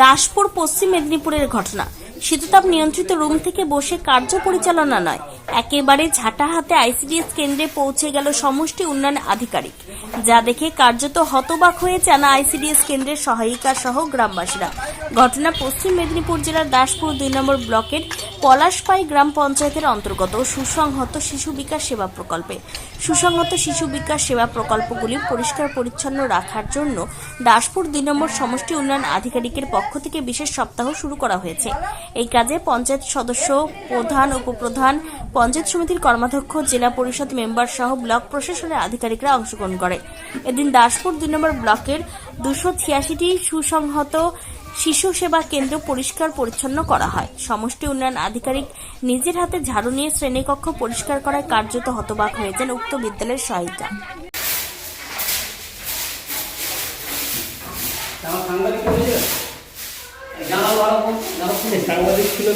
দাসপুর, পশ্চিম মেদিনীপুরের ঘটনা। শীততাপ নিয়ন্ত্রিত রুম থেকে বসে কার্য পরিচালনা নয়। একেবারে ঝাঁটা হাতে আইসিডিএস কেন্দ্রে পৌঁছে গেল সমষ্টি উন্নয়ন আধিকারিক। যা দেখে কার্যত হতবাক হয়ে জানা আইসিডিএস কেন্দ্রের সহায়িকা সহ গ্রামবাসীরা। ঘটনা পশ্চিম মেদিনীপুর জেলার দাসপুর দুই নম্বর ব্লকের পলাশপাই গ্রাম পঞ্চায়েতের অন্তর্গত সুসংহত শিশু বিকাশ সেবা প্রকল্পে। সুসংহত শিশু বিকাশ সেবা প্রকল্পগুলি পরিষ্কার পরিচ্ছন্ন রাখার জন্য দাসপুর দুই নম্বর সমষ্টি উন্নয়ন আধিকারিকের পক্ষ থেকে বিশেষ সপ্তাহ শুরু করা হয়েছে। এই কাজে পঞ্চায়েত সদস্য, প্রধান, উপপ্রধান, পঞ্চায়েত সমিতির কর্মাধ্যক্ষ, জেলা পরিষদ মেম্বার সহ ব্লক প্রশাসনের আধিকারিকরা অংশগ্রহণ করে। এদিন দাসপুর দুই নম্বর ব্লকের দুশো ছিয়াশিটি সুসংহত শিশু সেবা কেন্দ্র পরিষ্কার পরিচ্ছন্ন করা হয়। সমষ্টি উন্নয়ন আধিকারিক নিজের হাতে ঝাড়ু নিয়ে শ্রেণীকক্ষ পরিষ্কার করায় কার্যত হতবাক হয়েছেন উক্ত বিদ্যালয়ের সহায়িকা। সাংবাদিক ছিল